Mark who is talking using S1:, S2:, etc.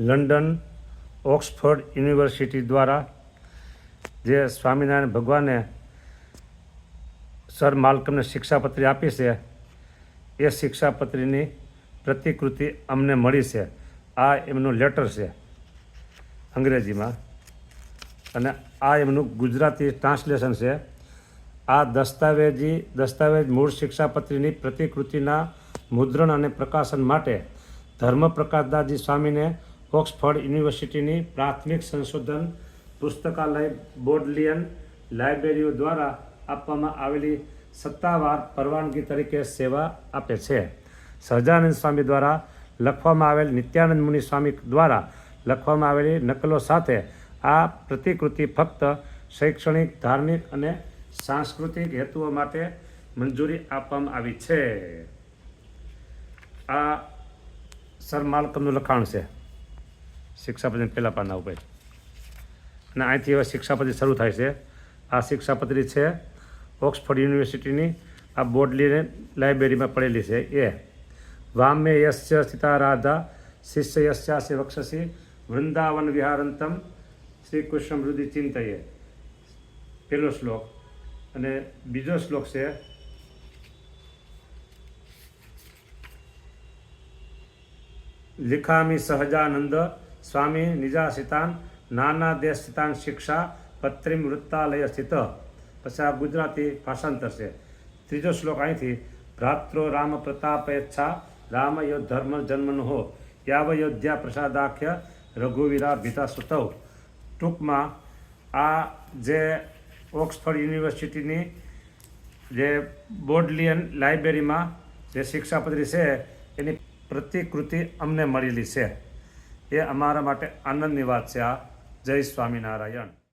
S1: London, Oxford university દ્વારા, જે સ્વામિનારાયણ ભગવાને સર માલકમને શિક્ષાપત્રી આપી છે, એ શિક્ષાપત્રીની પ્રતિકૃતિ અમને મળી છે. આ એમનું લેટર છે અંગ્રેજીમાં. અને આ એમનું ગુજરાતી ટ્રાન્સલેશન છે. આ દસ્તાવેજી, દસ્તાવેજ મૂળ શિક્ષાપત્રીની પ્રતિકૃતિના મુદ્રણ અને પ્રકાશન માટે ધર્મપ્રકાશદાસજી સ્વામીને ઓક્સફર્ડ યુનિવર્સિટીની પ્રાથમિક સંશોધન પુસ્તકાલય બોડલિયન લાઇબ્રેરીઓ દ્વારા આપવામાં આવેલી સત્તાવાર પરવાનગી તરીકે સેવા આપે છે. સહજાનંદ સ્વામી દ્વારા લખવામાં આવેલ નિત્યાનંદ મુનિ સ્વામી દ્વારા લખવામાં આવેલી નકલો સાથે આ પ્રતિકૃતિ ફક્ત શૈક્ષણિક, ધાર્મિક અને સાંસ્કૃતિક હેતુઓ માટે મંજૂરી આપવામાં આવી છે. આ સર માલકમનું લખાણ છે. શિક્ષાપત્રી પહેલા પાના ઉપર. અને અહીંથી હવે શિક્ષાપત્રી શરૂ થાય છે. આ શિક્ષાપત્રી છે ઓક્સફર્ડ યુનિવર્સિટીની આ બોર્ડલી લાઇબ્રેરીમાં પડેલી છે. એ વામે યશ્ય સ્થિતા રાધા શિષ્ય યસ્યાસી વક્ષસી વૃંદાવન વિહારંતમ શ્રી કૃષ્ણ મૃદિ ચિંતયે. પહેલો શ્લોક. અને બીજો શ્લોક છે લિખામી સહજાનંદ સ્વામી નિજાસિતાન, નાના દેશ સ્થિતાન શિક્ષા, પત્રિમ વૃત્તાલય સ્થિત. પછી આ ગુજરાતી ભાષાંતર છે. ત્રીજો શ્લોક અહીંથી, ભ્રાત્રો રામ પ્રતાપેચ્છા રામ યો ધર્મ જન્મન હો યાવયોધ્યા પ્રસાદાખ્ય, રઘુવીરા ભીતા સુતવ ટૂંકમાં, આ જે ઓક્સફર્ડ યુનિવર્સિટીની જે બોડલિયન લાઇબ્રેરીમાં જે શિક્ષાપત્રી છે, એની પ્રતિકૃતિ અમને મળેલી છે. એ અમારા માટે આનંદની વાત છે આ. જય સ્વામિનારાયણ.